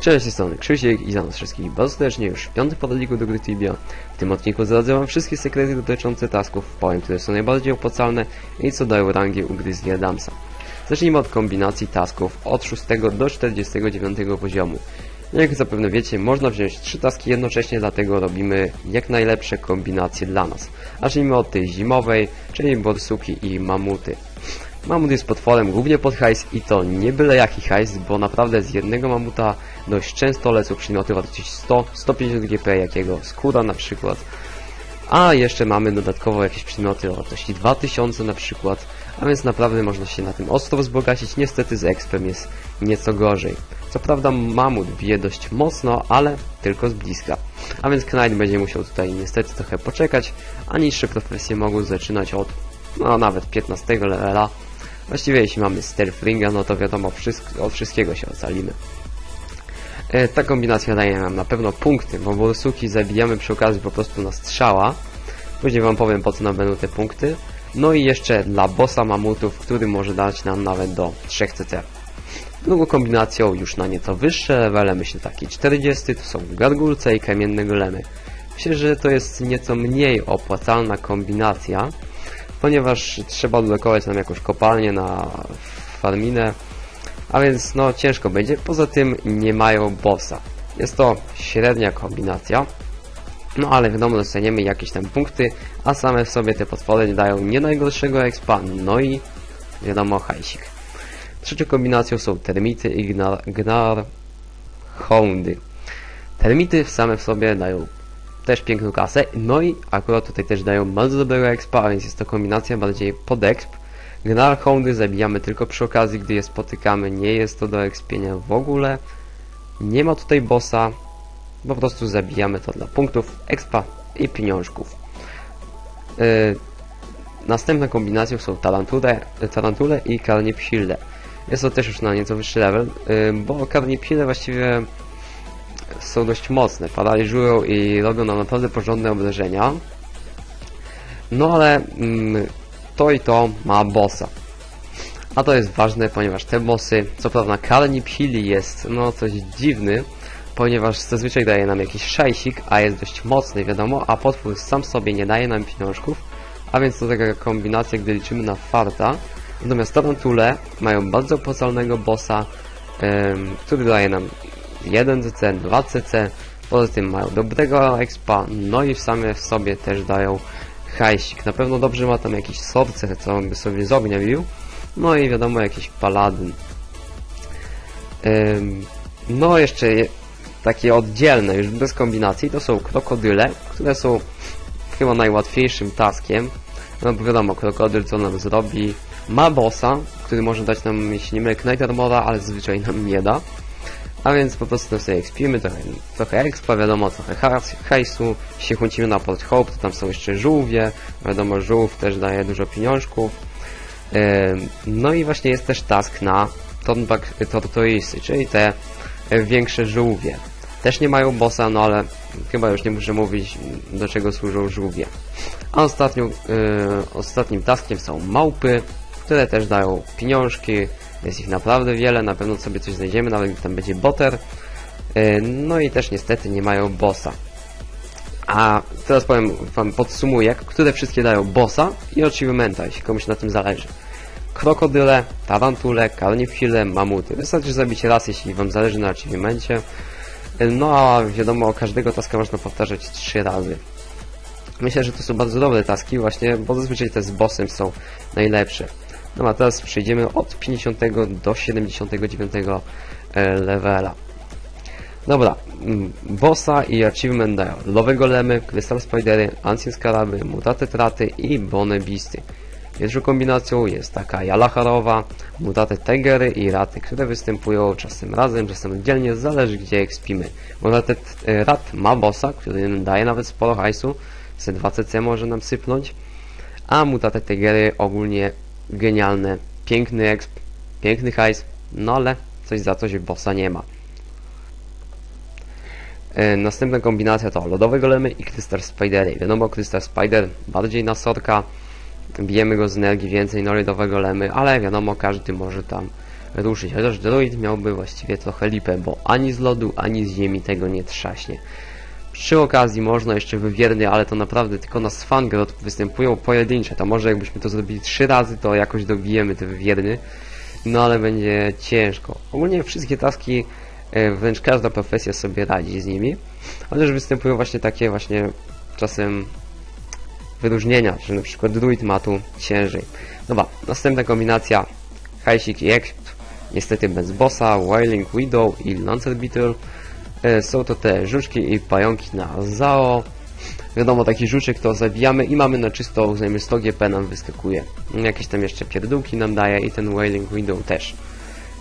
Cześć, z strony Krzysiek i za nas wszystkich bardzo serdecznie już w piątym podaliku do gry Tibia. W tym odcinku zdradzę wam wszystkie sekrety dotyczące tasków, powiem, które są najbardziej opłacalne i co dają rangi u gry z Adamsa. Zacznijmy od kombinacji tasków od 6 do 49 poziomu. Jak zapewne wiecie, można wziąć trzy taski jednocześnie, dlatego robimy jak najlepsze kombinacje dla nas. Zacznijmy od tej zimowej, czyli borsuki i mamuty. Mamut jest potworem głównie pod hajs i to nie byle jaki hajs, bo naprawdę z jednego mamuta dość często lecą przedmioty wartości 100-150 GP, jakiego skóra na przykład. A jeszcze mamy dodatkowo jakieś przedmioty o wartości 2000 na przykład, a więc naprawdę można się na tym ostro wzbogacić. Niestety z expem jest nieco gorzej. Co prawda mamut bije dość mocno, ale tylko z bliska. A więc Knight będzie musiał tutaj niestety trochę poczekać, a niższe profesje mogą zaczynać od no nawet 15 levela. Właściwie jeśli mamy Stealthringa, no to wiadomo, wszystko, od wszystkiego się ocalimy. E, ta kombinacja daje nam na pewno punkty, bo Borsuki zabijamy przy okazji po prostu na strzała. Później wam powiem po co nam będą te punkty. No i jeszcze dla bossa mamutów, który może dać nam nawet do 3 CC. Drugą kombinacją już na nieco wyższe levele, myślę taki 40, to są gargulce i kamienne golemy. Myślę, że to jest nieco mniej opłacalna kombinacja, ponieważ trzeba odblokować nam jakąś kopalnię na farminę, a więc no ciężko będzie. Poza tym nie mają bossa. Jest to średnia kombinacja, no ale wiadomo dostaniemy jakieś tam punkty, a same w sobie te potwory dają nie najgorszego expa, no i wiadomo hajsik. Trzecią kombinacją są termity i gnar, gnar houndy. Termity same w sobie dają też piękną kasę, no i akurat tutaj też dają bardzo dobrego expa, a więc jest to kombinacja bardziej pod exp. Gnar houndy zabijamy tylko przy okazji, gdy je spotykamy, nie jest to do expienia w ogóle. Nie ma tutaj bossa, po prostu zabijamy to dla punktów, expa i pieniążków. Yy, następną kombinacją są tarantule, tarantule i carnipsile. Jest to też już na nieco wyższy level, yy, bo carnipsile właściwie są dość mocne, paraliżują i robią nam naprawdę porządne obrażenia. No ale mm, to i to ma bossa. A to jest ważne, ponieważ te bossy, co prawda karni pili jest no coś dziwny, ponieważ zazwyczaj daje nam jakiś szajsik, a jest dość mocny, wiadomo, a potwór sam sobie nie daje nam pieniążków, a więc to taka kombinacja, gdy liczymy na farta. Natomiast tarantule mają bardzo opłacalnego bossa, ym, który daje nam 1 CC, 2 CC, poza tym mają dobrego expa, no i same w sobie też dają hajsik. Na pewno dobrze ma tam jakiś sorcer, co on by sobie z ognia bił, no i wiadomo jakiś paladyn. Ym, no jeszcze je, takie oddzielne, już bez kombinacji, to są krokodyle, które są chyba najłatwiejszym taskiem. No bo wiadomo, krokodyl co nam zrobi, ma bossa, który może dać nam, jeśli nie mylę, Knight Armora, ale zazwyczaj nam nie da. A więc po prostu sobie ekspimy, trochę, trochę expa, wiadomo, trochę hajsu, się chęcimy na Port Hope, to tam są jeszcze żółwie, wiadomo, żółw też daje dużo pieniążków. No i właśnie jest też task na Tortoisy, czyli te większe żółwie. Też nie mają bossa, no ale chyba już nie muszę mówić, do czego służą żółwie. A ostatnią, yy, ostatnim taskiem są małpy, które też dają pieniążki, jest ich naprawdę wiele, na pewno sobie coś znajdziemy, nawet gdy tam będzie boter. Yy, no i też niestety nie mają bossa. A teraz powiem wam, podsumuję, które wszystkie dają bossa i achievementa, jeśli komuś na tym zależy. Krokodyle, tarantule, karnifile, mamuty. Wystarczy zabić raz, jeśli wam zależy na achievemencie. No a wiadomo, każdego taska można powtarzać trzy razy. Myślę, że to są bardzo dobre taski właśnie, bo zazwyczaj te z bossem są najlepsze. No a teraz przejdziemy od 50 do 79 levela. Dobra, bossa i achievement dają Lowe Golemy, Crystal Spidery, Ancient Skaraby, Mutate Traty i Bone Beasty. Pierwszą kombinacją jest taka Jalacharowa, Mutate Tigery i Raty, które występują czasem razem, czasem oddzielnie, zależy gdzie ekspimy. Mutate Rat ma bossa, który daje nawet sporo hajsu, z 2 CC może nam sypnąć, a Mutate Tigery ogólnie genialne, piękny exp, piękny hajs, no ale coś za coś bossa nie ma. E, następna kombinacja to lodowe golemy i Crystal Spidery. Wiadomo, Crystal Spider bardziej na sorka, bijemy go z energii więcej, no lodowe golemy, ale wiadomo, każdy może tam ruszyć. Chociaż druid miałby właściwie trochę lipę, bo ani z lodu, ani z ziemi tego nie trzaśnie. Przy okazji można jeszcze wywierny, ale to naprawdę tylko na Svangrod występują pojedyncze. To może jakbyśmy to zrobili trzy razy, to jakoś dobijemy te wywierny. No ale będzie ciężko. Ogólnie wszystkie taski, e, wręcz każda profesja sobie radzi z nimi. Chociaż występują właśnie takie właśnie czasem wyróżnienia, że na przykład druid ma tu ciężej. Dobra, następna kombinacja hajsik i exp. Niestety bez bossa, Wailing Widow i Lancer Beetle. E, Są to te żuczki i pająki na Zao. Wiadomo, taki żuczek to zabijamy i mamy na czysto, uznajmy 100 GP nam wyskakuje. Jakieś tam jeszcze pierdółki nam daje i ten Wailing Widow też.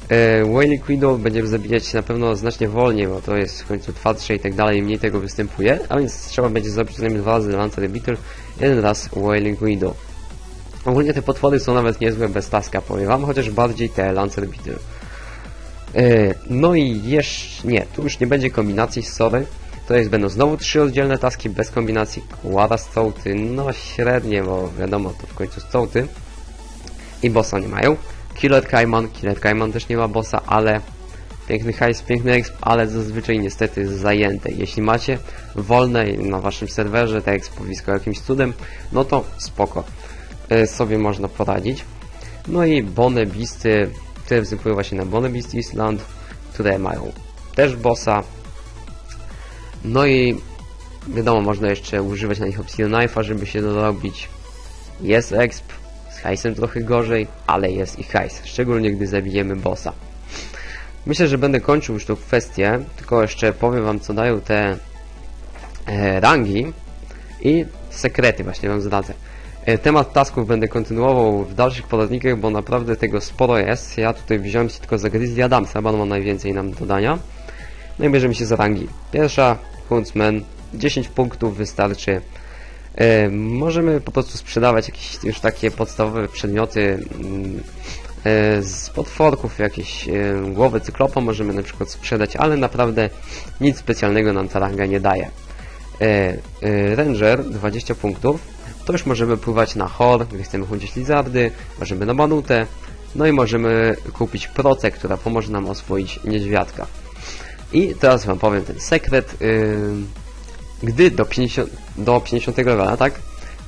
E, Wailing Widow będziemy zabijać na pewno znacznie wolniej, bo to jest w końcu twardsze i tak dalej, mniej tego występuje, a więc trzeba będzie zrobić co najmniej dwa razy Lancer Beetle, jeden raz Wailing Widow. Ogólnie te potwory są nawet niezłe bez taska, powiem wam, chociaż bardziej te Lancer Beetle. E, No i jeszcze... nie, tu już nie będzie kombinacji, sorry. To jest, będą znowu trzy oddzielne taski bez kombinacji. Kłada stołty, no średnie, bo wiadomo, to w końcu stołty. I bossa nie mają. Killer Kaiman, Killer Kaiman też nie ma bossa, ale piękny hajs, piękny exp, ale zazwyczaj niestety zajęte. Jeśli macie wolne na waszym serwerze te expowisko jakimś cudem, no to spoko. E, sobie można poradzić. No i Bone Beasty, które występują właśnie na Bone Beast Island, które mają też bossa. No i wiadomo, można jeszcze używać na nich Obsidian Knife'a, żeby się dorobić. Jest exp, z hajsem trochę gorzej, ale jest i hajs, szczególnie gdy zabijemy bossa. Myślę, że będę kończył już tą kwestię, tylko jeszcze powiem wam co dają te e, rangi i sekrety właśnie wam zdradzę. E, Temat tasków będę kontynuował w dalszych poradnikach, bo naprawdę tego sporo jest. Ja tutaj wziąłem się tylko za Grizzly Adamsa, bo on ma najwięcej nam dodania. No i bierzemy się za rangi. Pierwsza, Huntsman, 10 punktów wystarczy. E, możemy po prostu sprzedawać jakieś już takie podstawowe przedmioty mm, e, z potworków, jakieś e, głowy cyklopa możemy na przykład sprzedać, ale naprawdę nic specjalnego nam ta ranga nie daje. E, e, Ranger 20 punktów, to już możemy pływać na Hor, gdy chcemy chodzić lizardy, możemy na Manutę, no i możemy kupić procę, która pomoże nam oswoić niedźwiadka. I teraz wam powiem ten sekret. Gdy do 50, do 50 levela, tak,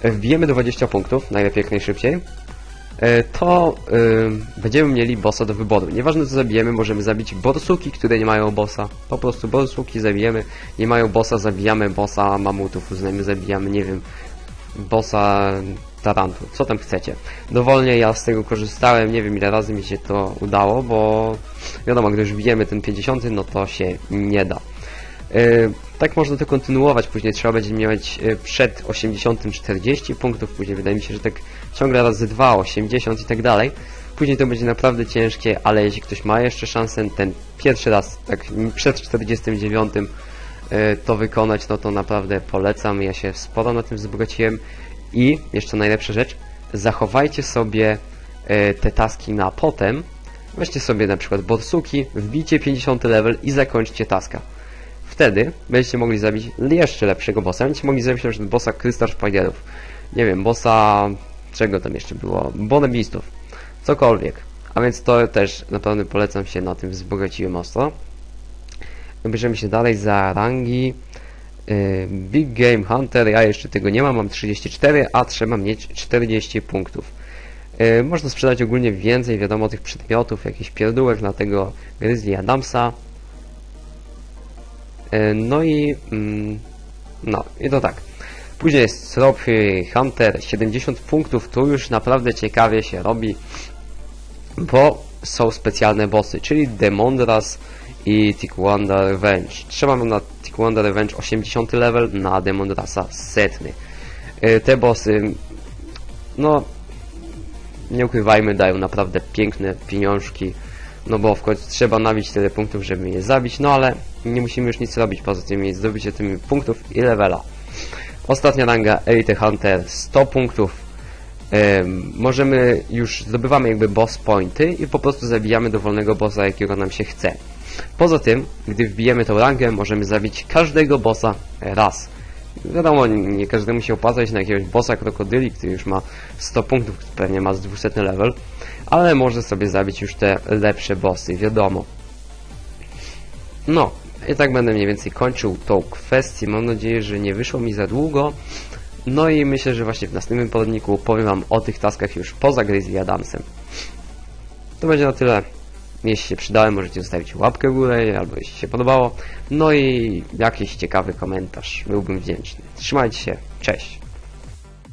wbijemy 20 punktów, najlepiej jak najszybciej, yy, to będziemy mieli bossa do wyboru. Nieważne co zabijemy, możemy zabić borsuki, które nie mają bossa. Po prostu borsuki zabijemy, nie mają bossa, zabijamy bossa mamutów, uznajmy, zabijamy, nie wiem, bossa tarantu, co tam chcecie. Dowolnie ja z tego korzystałem, nie wiem ile razy mi się to udało, bo wiadomo, gdy już bijemy ten 50, no to się nie da. Yy, tak można to kontynuować, później trzeba będzie mieć yy, przed 80 40 punktów, później wydaje mi się, że tak ciągle razy 2, 80 i tak dalej. Później to będzie naprawdę ciężkie, ale jeśli ktoś ma jeszcze szansę ten pierwszy raz, tak przed 49 yy, to wykonać, no to naprawdę polecam. Ja się sporo na tym wzbogaciłem i jeszcze najlepsza rzecz, zachowajcie sobie e, te taski na potem. Weźcie sobie na przykład borsuki, wbijcie 50 level i zakończcie taska. Wtedy będziecie mogli zabić jeszcze lepszego bossa. Będziecie mogli zabić na przykład bossa Crystal Spiderów. Nie wiem, bossa... czego tam jeszcze było? Bone Beastów. Cokolwiek. A więc to też naprawdę polecam się na tym wzbogaciłem mocno. Bierzemy się dalej za rangi. Yy, Big Game Hunter, ja jeszcze tego nie mam, mam 34, a trzeba mieć 40 punktów. Yy, Można sprzedać ogólnie więcej, wiadomo, tych przedmiotów, jakichś pierdółek, dlatego Grizzly Adamsa. Yy, No i... mm, No, i to tak. Później jest Trophy Hunter, 70 punktów, tu już naprawdę ciekawie się robi, bo są specjalne bossy, czyli Demondras i Tikwanda Revenge. Trzeba na Tikwanda Revenge 80 level, na Demondrasa setny. Yy, Te bossy, no, nie ukrywajmy, dają naprawdę piękne pieniążki, no bo w końcu trzeba nabić tyle punktów, żeby je zabić, no ale nie musimy już nic robić poza tym, mieć zdobycie tymi punktów i levela. Ostatnia ranga Elite Hunter 100 punktów. Em, możemy już zdobywamy jakby boss pointy i po prostu zabijamy dowolnego bossa jakiego nam się chce. Poza tym, gdy wbijemy tą rangę, możemy zabić każdego bossa raz. Wiadomo, nie każdemu się opłacać na jakiegoś bossa krokodyli, który już ma 100 punktów, pewnie ma z 200 level, ale może sobie zabić już te lepsze bossy, wiadomo. No, i tak będę mniej więcej kończył tą kwestię. Mam nadzieję, że nie wyszło mi za długo. No i myślę, że właśnie w następnym poradniku powiem Wam o tych taskach już poza Grizzly Adamsem. To będzie na tyle. Jeśli się przydałem, możecie zostawić łapkę w górę, albo jeśli się podobało. No i jakiś ciekawy komentarz. Byłbym wdzięczny. Trzymajcie się. Cześć.